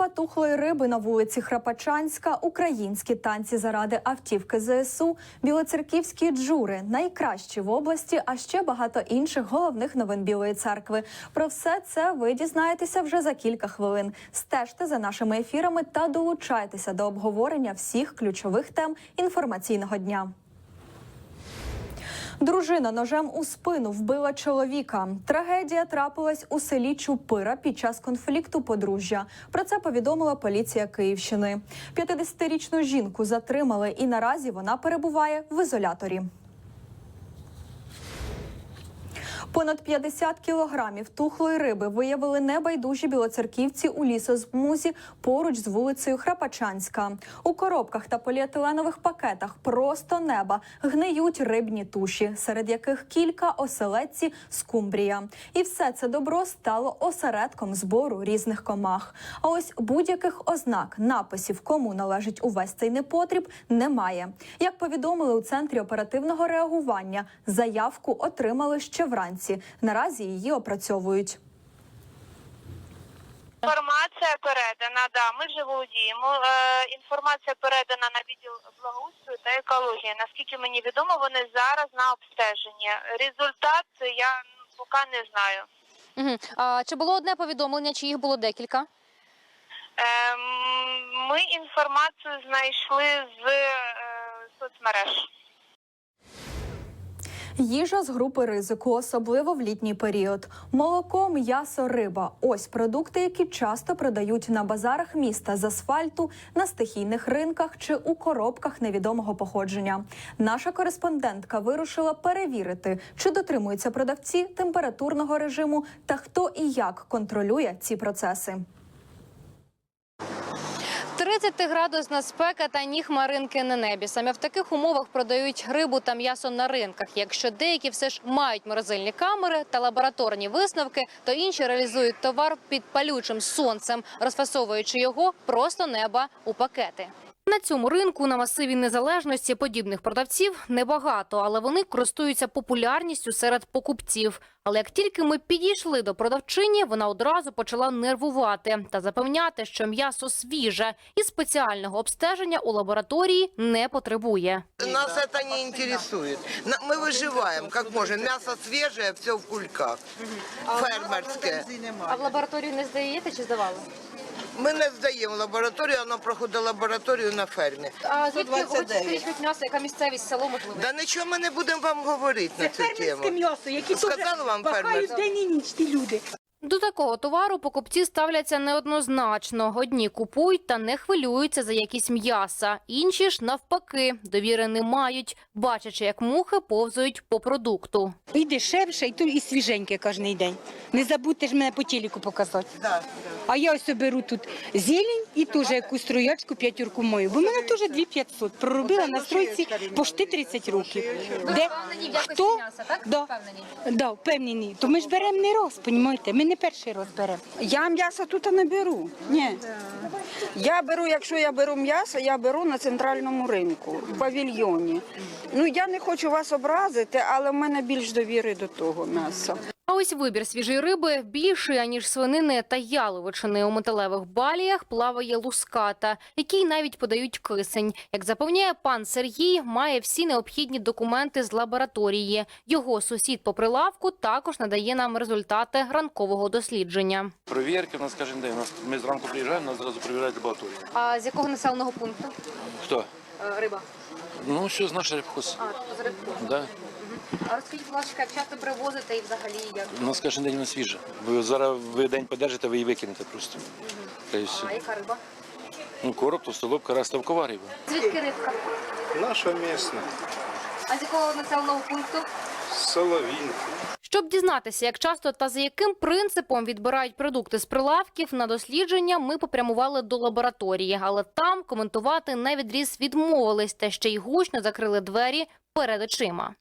Група тухлої риби на вулиці Храпачанська, українські танці заради автівки ЗСУ, білоцерківські джури, найкращі в області, а ще багато інших головних новин Білої церкви. Про все це ви дізнаєтеся вже за кілька хвилин. Стежте за нашими ефірами та долучайтеся до обговорення всіх ключових тем інформаційного дня. Дружина ножем у спину вбила чоловіка. Трагедія трапилась у селі Чупира під час конфлікту подружжя. Про це повідомила поліція Київщини. 50-річну жінку затримали, і наразі вона перебуває в ізоляторі. Понад 50 кілограмів тухлої риби виявили небайдужі білоцерківці у лісозмузі поруч з вулицею Храпачанська. У коробках та поліетиленових пакетах просто неба гниють рибні туші, серед яких кілька оселедці скумбрія. І все це добро стало осередком збору різних комах. А ось будь-яких ознак написів, кому належить увесь цей непотріб, немає. Як повідомили у центрі оперативного реагування, заявку отримали ще вранці. Наразі її опрацьовують. Інформація передана, да, ми вже володіємо. Е, інформація передана на відділ благоустрою та екології. Наскільки мені відомо, вони зараз на обстеженні. Результат я поки не знаю. Угу. А чи було одне повідомлення, чи їх було декілька? Ем, ми інформацію знайшли з е, соцмереж. Їжа з групи ризику, особливо в літній період. Молоко, м'ясо, риба ось продукти, які часто продають на базарах міста з асфальту, на стихійних ринках чи у коробках невідомого походження. Наша кореспондентка вирушила перевірити, чи дотримуються продавці температурного режиму та хто і як контролює ці процеси. 30-градусна спека та ні хмаринки на небі. Саме в таких умовах продають рибу та м'ясо на ринках. Якщо деякі все ж мають морозильні камери та лабораторні висновки, то інші реалізують товар під палючим сонцем, розфасовуючи його просто неба у пакети. На цьому ринку на масиві незалежності подібних продавців небагато, але вони користуються популярністю серед покупців. Але як тільки ми підійшли до продавчині, вона одразу почала нервувати та запевняти, що м'ясо свіже і спеціального обстеження у лабораторії не потребує. Нас это не интересует. На- Мы выживаем, как можем. Мясо свежее, все в кульках. Фермерське. А в лабораторію не здаєте чи здавали? Ми не здаємо лабораторію, вона проходить лабораторію на фермі. А звідки 129. хочуть м'ясо, яка місцевість село можливо? Да нічого ми не будемо вам говорити на Це цю фермерське тему. м'ясо, яке Сказали теж вам пахають фермерське? день і ніч ті люди. До такого товару покупці ставляться неоднозначно. Одні купують та не хвилюються за якісь м'яса, інші ж навпаки довіри не мають, бачачи, як мухи повзають по продукту. І дешевше, і то і свіженьке кожен день. Не забудьте ж мене по телеку показати. Да. А я ось беру тут зелень і теж якусь троячку п'ятірку мою. Бо в мене теж 2500. Проробила на стройці почти 30 років. Де хто? Да. Да, впевнені. То ми ж беремо не раз, понімаєте? Не перший раз беремо. Я м'ясо тут не беру. Ні. Я беру, якщо я беру м'ясо, я беру на центральному ринку, в павільйоні. Ну я не хочу вас образити, але в мене більш довіри до того м'яса. Ось вибір свіжої риби більший, аніж свинини та яловичини. У металевих баліях плаває луската, який навіть подають кисень. Як запевняє пан Сергій, має всі необхідні документи з лабораторії. Його сусід по прилавку також надає нам результати ранкового дослідження. Провірки у нас кожен день. Нас ми зранку приїжджаємо, нас зразу перевіряють лабораторію. А з якого населеного пункту Хто? риба? Ну, що з наш рибхоз. А з рибку. Да. А розкажіть, будь ласка, як часто привозите і взагалі як? У нас кожен день вона свіжа. Ви зараз ви день подержите, ви її викинете просто. Та й все. А яка риба? Ну, короб, толстолобка, раз ставкова риба. Звідки рибка? Наша місна, А з якого населеного пункту? Соловінка. Щоб дізнатися, як часто та за яким принципом відбирають продукти з прилавків на дослідження, ми попрямували до лабораторії, але там коментувати на відріз відмовились та ще й гучно закрили двері перед очима.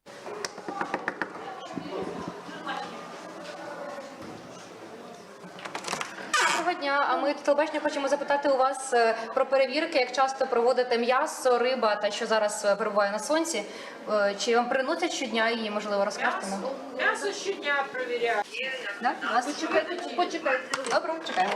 Доброго дня. А ми телебачення хочемо запитати у вас е, про перевірки, як часто проводите м'ясо, риба та що зараз е, перебуває на сонці. Е, Чи вам приносять щодня її, можливо, розкажете нам? М'ясо щодня перевіряю. Да? Почекайте, почекайте. Добре, чекаємо.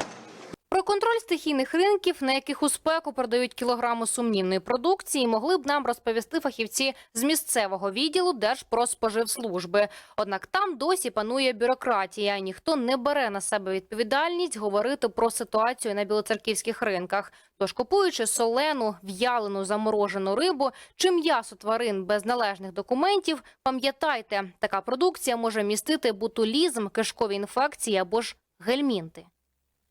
Контроль стихійних ринків, на яких у спеку продають кілограми сумнівної продукції, могли б нам розповісти фахівці з місцевого відділу Держпродспоживслужби. Однак там досі панує бюрократія. Ніхто не бере на себе відповідальність говорити про ситуацію на білоцерківських ринках. Тож, купуючи солену, в'ялену, заморожену рибу чи м'ясо тварин без належних документів, пам'ятайте, така продукція може містити бутулізм, кишкові інфекції або ж гельмінти.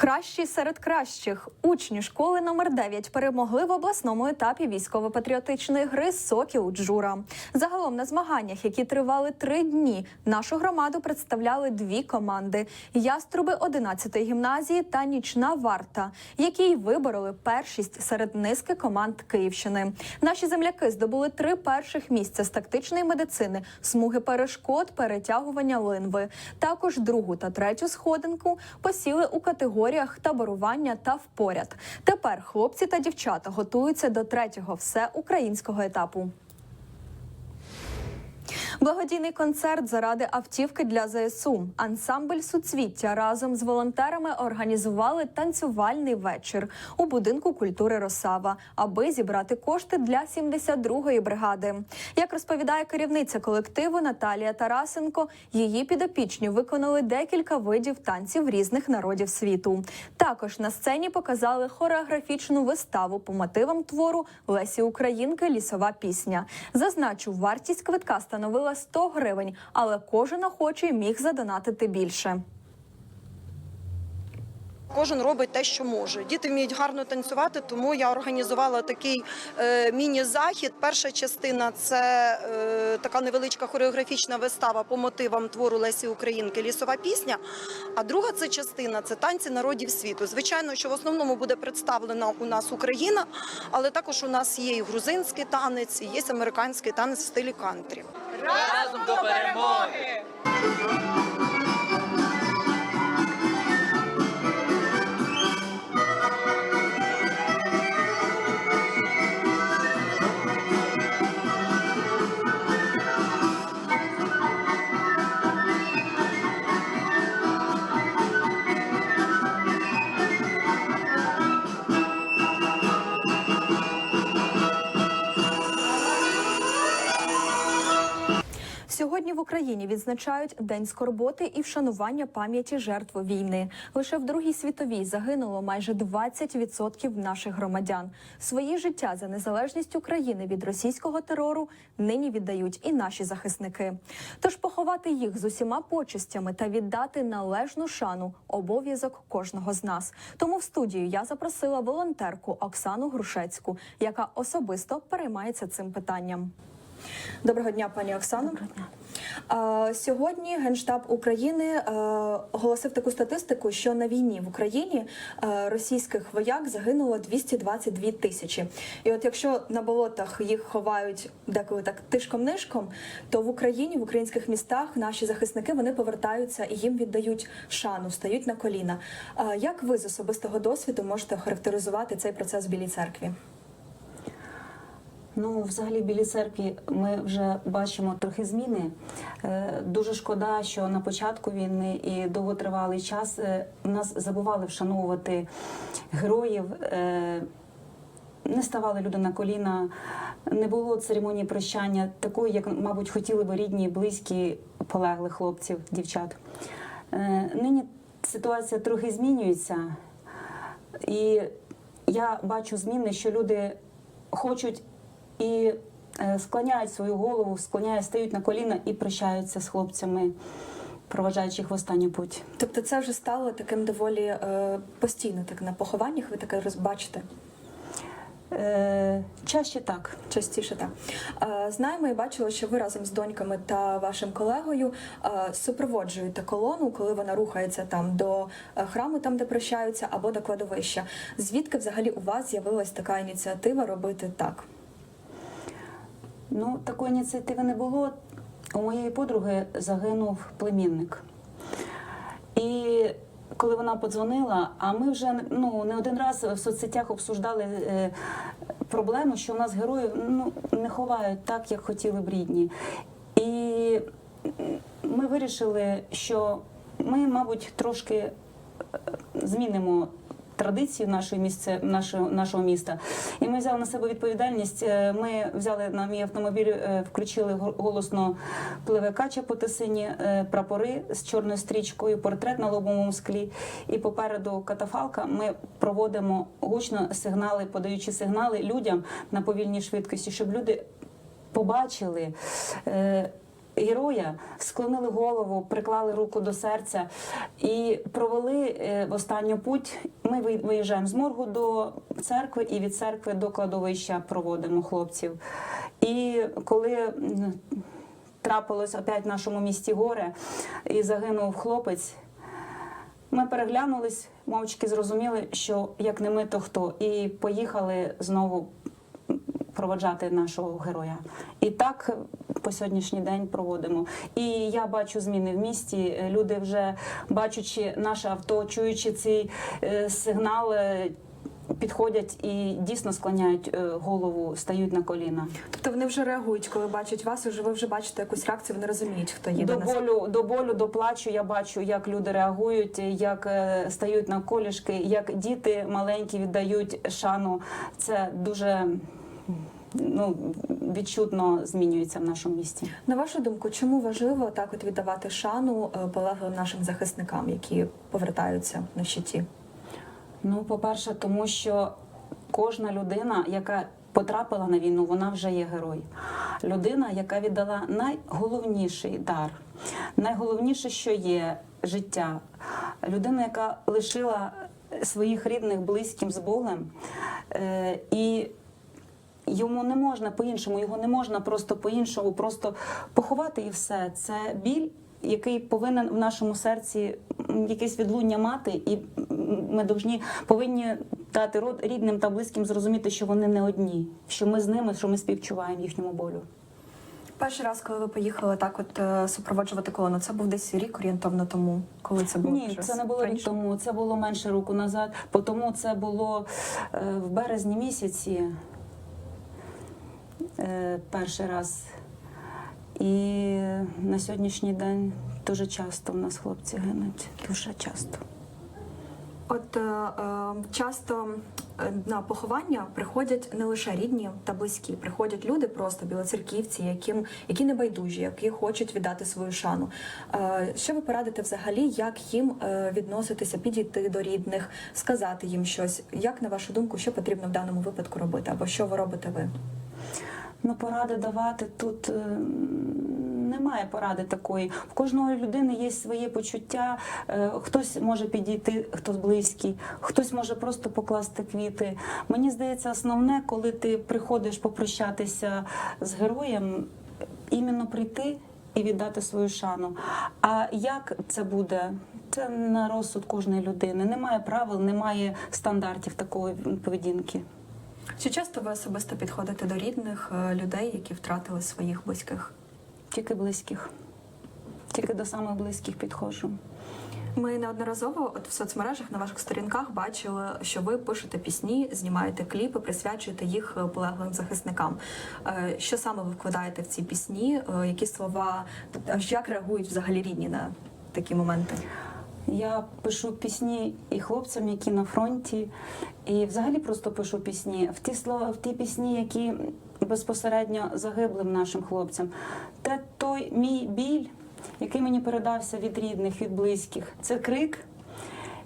Кращі серед кращих учні школи номер 9 перемогли в обласному етапі військово-патріотичної гри Сокіл Джура. Загалом на змаганнях, які тривали три дні, нашу громаду представляли дві команди: яструби 11-ї гімназії та нічна варта, які й вибороли першість серед низки команд Київщини. Наші земляки здобули три перших місця з тактичної медицини, смуги перешкод, перетягування линви. Також другу та третю сходинку посіли у категоріях таборування та впоряд. Тепер хлопці та дівчата готуються до третього всеукраїнського етапу. Благодійний концерт заради автівки для ЗСУ. Ансамбль суцвіття разом з волонтерами організували танцювальний вечір у будинку культури Росава, аби зібрати кошти для 72-ї бригади. Як розповідає керівниця колективу Наталія Тарасенко, її підопічні виконали декілька видів танців різних народів світу. Також на сцені показали хореографічну виставу по мотивам твору Лесі Українки Лісова пісня. Зазначу, вартість квитка становила 100 гривень, але кожен охочий міг задонатити більше. Кожен робить те, що може. Діти вміють гарно танцювати, тому я організувала такий е, міні-захід. Перша частина це е, така невеличка хореографічна вистава по мотивам твору Лесі Українки Лісова пісня. А друга це частина це танці народів світу. Звичайно, що в основному буде представлена у нас Україна, але також у нас є і грузинський танець, і є американський танець в стилі кантрі. разом до перемоги! Сьогодні в Україні відзначають День скорботи і вшанування пам'яті жертв війни. Лише в Другій світовій загинуло майже 20% наших громадян. Свої життя за незалежність України від російського терору нині віддають і наші захисники. Тож поховати їх з усіма почестями та віддати належну шану обов'язок кожного з нас. Тому в студію я запросила волонтерку Оксану Грушецьку, яка особисто переймається цим питанням. Доброго дня, пані Оксано. А, Сьогодні Генштаб України е, оголосив таку статистику, що на війні в Україні е, російських вояк загинуло 222 тисячі. І от якщо на болотах їх ховають деколи так тишком-нишком, то в Україні, в українських містах, наші захисники вони повертаються і їм віддають шану, стають на коліна. Як ви з особистого досвіду можете характеризувати цей процес в Білій церкві? Ну, взагалі, в Білій церкві ми вже бачимо трохи зміни. Е, Дуже шкода, що на початку війни і довготривалий час е, нас забували вшановувати героїв. е, Не ставали люди на коліна, не було церемонії прощання, такої, як, мабуть, хотіли би рідні, близькі полеглих хлопців, дівчат. Нині ситуація трохи змінюється, і я бачу зміни, що люди хочуть і е, склоняють свою голову, склоняють, стають на коліна і прощаються з хлопцями, проважаючи їх в останню путь. Тобто це вже стало таким доволі е, постійно, так на похованнях ви таке розбачите Е, чаще так. частіше так. Е, знаємо і бачили, що ви разом з доньками та вашим колегою е, супроводжуєте колону, коли вона рухається там до е, храму, там де прощаються, або до кладовища. Звідки взагалі у вас з'явилась така ініціатива робити так? Ну, такої ініціативи не було. У моєї подруги загинув племінник. І коли вона подзвонила, а ми вже ну, не один раз в соцсетях обсуждали е, проблему, що у нас героїв ну, не ховають так, як хотіли б рідні. І ми вирішили, що ми, мабуть, трошки е, змінимо. Традиції нашої місце нашого нашого міста, і ми взяли на себе відповідальність. Е, Ми взяли на мій автомобіль, е, включили го- голосно пливе кача по тисині, е, прапори з чорною стрічкою, портрет на лобовому склі. І попереду катафалка ми проводимо гучно сигнали, подаючи сигнали людям на повільній швидкості, щоб люди побачили. Е, Героя склонили голову, приклали руку до серця і провели е, в останню путь. Ми виїжджаємо з моргу до церкви, і від церкви до кладовища проводимо хлопців. І коли трапилось опять в нашому місті горе і загинув хлопець, ми переглянулись, мовчки зрозуміли, що як не ми, то хто, і поїхали знову проводжати нашого героя. І так по сьогоднішній день проводимо. І я бачу зміни в місті. Люди вже бачачи наше авто, чуючи цей е, сигнал. е, Підходять і дійсно склоняють е, голову, стають на коліна. Тобто вони вже реагують, коли бачать вас, уже ви вже бачите якусь реакцію, вони розуміють, хто їде До болю, до болю, до плачу я бачу, як люди реагують, як е, стають на колішки, як діти маленькі віддають шану. Це дуже ну, відчутно змінюється в нашому місті. На вашу думку, чому важливо так от віддавати шану е, полеглим нашим захисникам, які повертаються на щиті? Ну, по-перше, тому що кожна людина, яка потрапила на війну, вона вже є герой. Людина, яка віддала найголовніший дар, найголовніше, що є життя. Людина, яка лишила своїх рідних близьким з Богом. Е, і Йому не можна по-іншому, його не можна просто по-іншому, просто поховати і все. Це біль, який повинен в нашому серці якесь відлуння мати, і ми должні, повинні дати род рідним та близьким зрозуміти, що вони не одні, що ми з ними, що ми співчуваємо їхньому болю. Перший раз, коли ви поїхали так, от е, супроводжувати колону, це був десь рік орієнтовно тому, коли це було Ні, це не було рік тому, це було менше року назад, бо тому це було е, в березні місяці перший раз. І на сьогоднішній день дуже часто в нас хлопці гинуть. Дуже часто. От е, е, часто е, на поховання приходять не лише рідні та близькі, приходять люди, просто білоцерківці, яким які не байдужі, які хочуть віддати свою шану. Е, що ви порадите взагалі, як їм е, відноситися, підійти до рідних, сказати їм щось? Як на вашу думку, що потрібно в даному випадку робити, або що ви робите ви? Ну, поради давати тут е, немає поради такої. В кожної людини є своє почуття. Е, Хтось може підійти, хтось близький, хтось може просто покласти квіти. Мені здається, основне, коли ти приходиш попрощатися з героєм, іменно прийти. І віддати свою шану. А як це буде? Це на розсуд кожної людини. Немає правил, немає стандартів такої поведінки. Чи часто ви особисто підходите до рідних е, людей, які втратили своїх близьких? Тільки близьких. Тільки до самих близьких підходжу. Ми неодноразово от в соцмережах на ваших сторінках бачили, що ви пишете пісні, знімаєте кліпи, присвячуєте їх е, полеглим захисникам. Е, Що саме ви вкладаєте в ці пісні? Які слова як реагують взагалі рідні на такі моменти? Я пишу пісні і хлопцям, які на фронті, і взагалі просто пишу пісні. В ті слова, в ті пісні, які безпосередньо загиблим нашим хлопцям. Це той мій біль, який мені передався від рідних, від близьких. Це крик,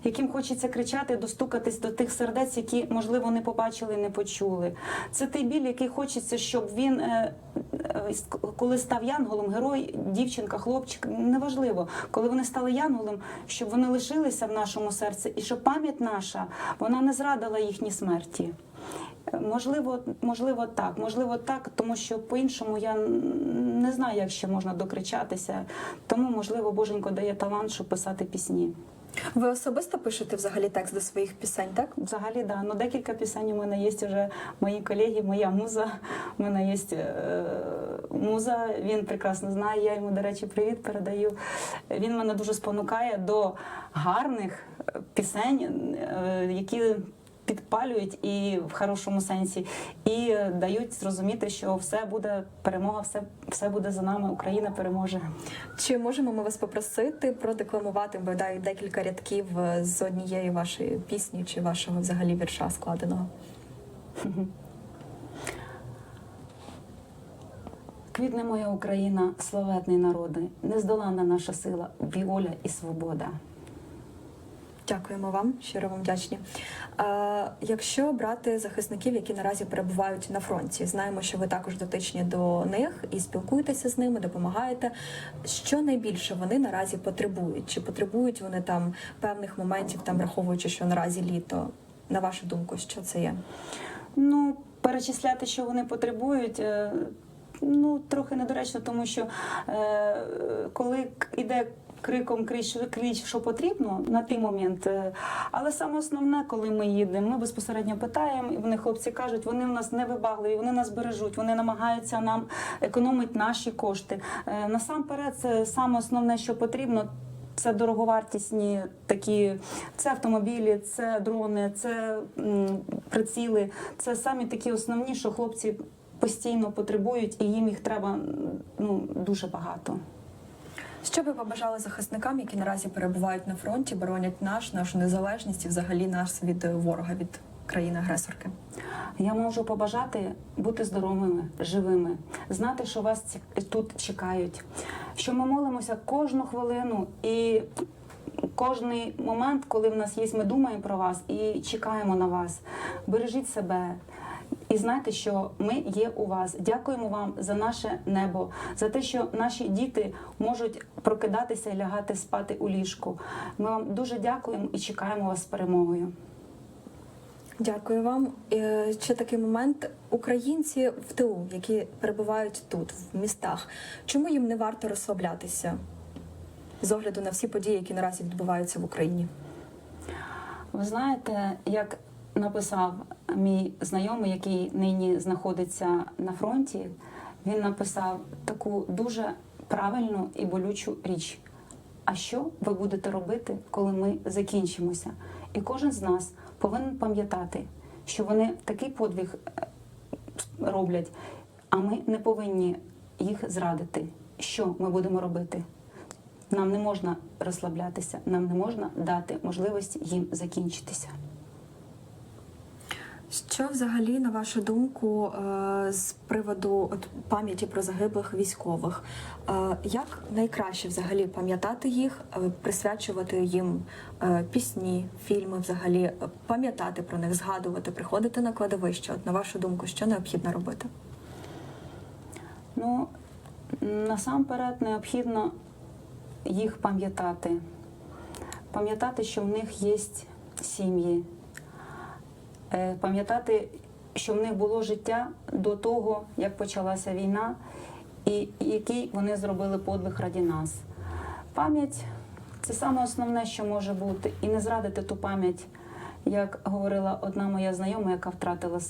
яким хочеться кричати, достукатись до тих сердець, які, можливо, не побачили, не почули. Це той біль, який хочеться, щоб він, е, е, коли став янголом, герой, дівчинка, хлопчик, неважливо, коли вони стали янголом, щоб вони лишилися в нашому серці, і щоб пам'ять наша вона не зрадила їхній смерті. Е, Можливо, можливо, так, можливо, так, тому що по-іншому я не знаю, як ще можна докричатися. Тому, можливо, Боженько дає талант, щоб писати пісні. Ви особисто пишете взагалі текст до своїх пісень, так? Взагалі, да. Ну, декілька пісень у мене є вже мої колеги, моя муза. У мене є е, муза, він прекрасно знає. Я йому, до речі, привіт передаю. Він мене дуже спонукає до гарних е, пісень, е, які підпалюють і в хорошому сенсі, і дають зрозуміти, що все буде перемога, все, все буде за нами. Україна переможе. Чи можемо ми вас попросити продекламувати бодай декілька рядків е, з однієї вашої пісні чи вашого взагалі вірша складеного? Квітне моя Україна, славетний народи, нездоланна наша сила, воля і свобода. Дякуємо вам, щиро вам вдячні. Е, якщо брати захисників, які наразі перебувають на фронті, знаємо, що ви також дотичні до них і спілкуєтеся з ними, допомагаєте. Що найбільше вони наразі потребують? Чи потребують вони там певних моментів, там враховуючи, що наразі літо? На вашу думку, що це є? Ну, перечисляти, що вони потребують. е, Ну, трохи недоречно, тому що е, коли іде криком крич, крич, що потрібно на той момент. е, Але саме основне, коли ми їдемо, ми безпосередньо питаємо, і вони хлопці кажуть, вони в нас не вибагливі, вони нас бережуть, вони намагаються нам економити наші кошти. Е, Насамперед, це саме основне, що потрібно. Це дороговартісні такі, це автомобілі, це дрони, це м, приціли. Це самі такі основні, що хлопці постійно потребують, і їм їх треба ну, дуже багато. Що ви побажали захисникам, які наразі перебувають на фронті, боронять наш, нашу незалежність і взагалі нас від ворога, від країни-агресорки? Я можу побажати бути здоровими, живими, знати, що вас тут чекають, що ми молимося кожну хвилину і кожний момент, коли в нас є, ми думаємо про вас і чекаємо на вас. Бережіть себе. І знайте, що ми є у вас. Дякуємо вам за наше небо, за те, що наші діти можуть прокидатися і лягати спати у ліжку. Ми вам дуже дякуємо і чекаємо вас з перемогою. Дякую вам. Е, Ще такий момент. Українці в тилу, які перебувають тут, в містах, чому їм не варто розслаблятися з огляду на всі події, які наразі відбуваються в Україні? Ви знаєте, як написав мій знайомий, який нині знаходиться на фронті, він написав таку дуже правильну і болючу річ. А що ви будете робити, коли ми закінчимося? І кожен з нас повинен пам'ятати, що вони такий подвиг е, роблять, а ми не повинні їх зрадити. Що ми будемо робити? Нам не можна розслаблятися, нам не можна дати можливості їм закінчитися. Що взагалі, на вашу думку, е, з приводу от пам'яті про загиблих військових? Е, Як найкраще взагалі пам'ятати їх, е, присвячувати їм пісні, фільми, взагалі пам'ятати про них, згадувати, приходити на кладовище? От на вашу думку, що необхідно робити? Ну, насамперед необхідно їх пам'ятати. Пам'ятати, що в них є сім'ї. Е, Пам'ятати, що в них було життя до того, як почалася війна, і який вони зробили подвиг раді нас. Пам'ять це саме основне, що може бути, і не зрадити ту пам'ять. Як говорила одна моя знайома, яка втратила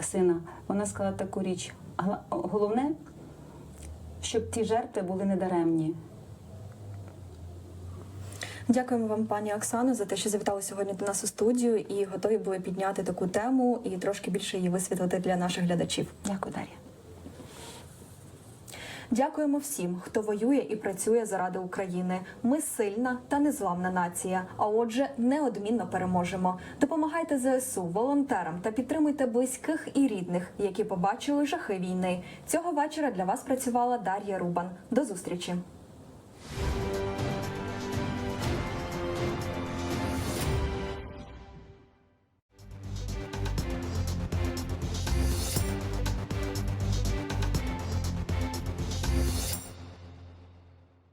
сина, вона сказала таку річ: головне, щоб ті жертви були недаремні. Дякуємо вам, пані Оксано, за те, що завітали сьогодні до нас у студію і готові були підняти таку тему і трошки більше її висвітлити для наших глядачів. Дякую, Дар'я. Дякуємо всім, хто воює і працює заради України. Ми сильна та незламна нація. А отже, неодмінно переможемо. Допомагайте ЗСУ, волонтерам та підтримуйте близьких і рідних, які побачили жахи війни. Цього вечора для вас працювала Дар'я Рубан. До зустрічі.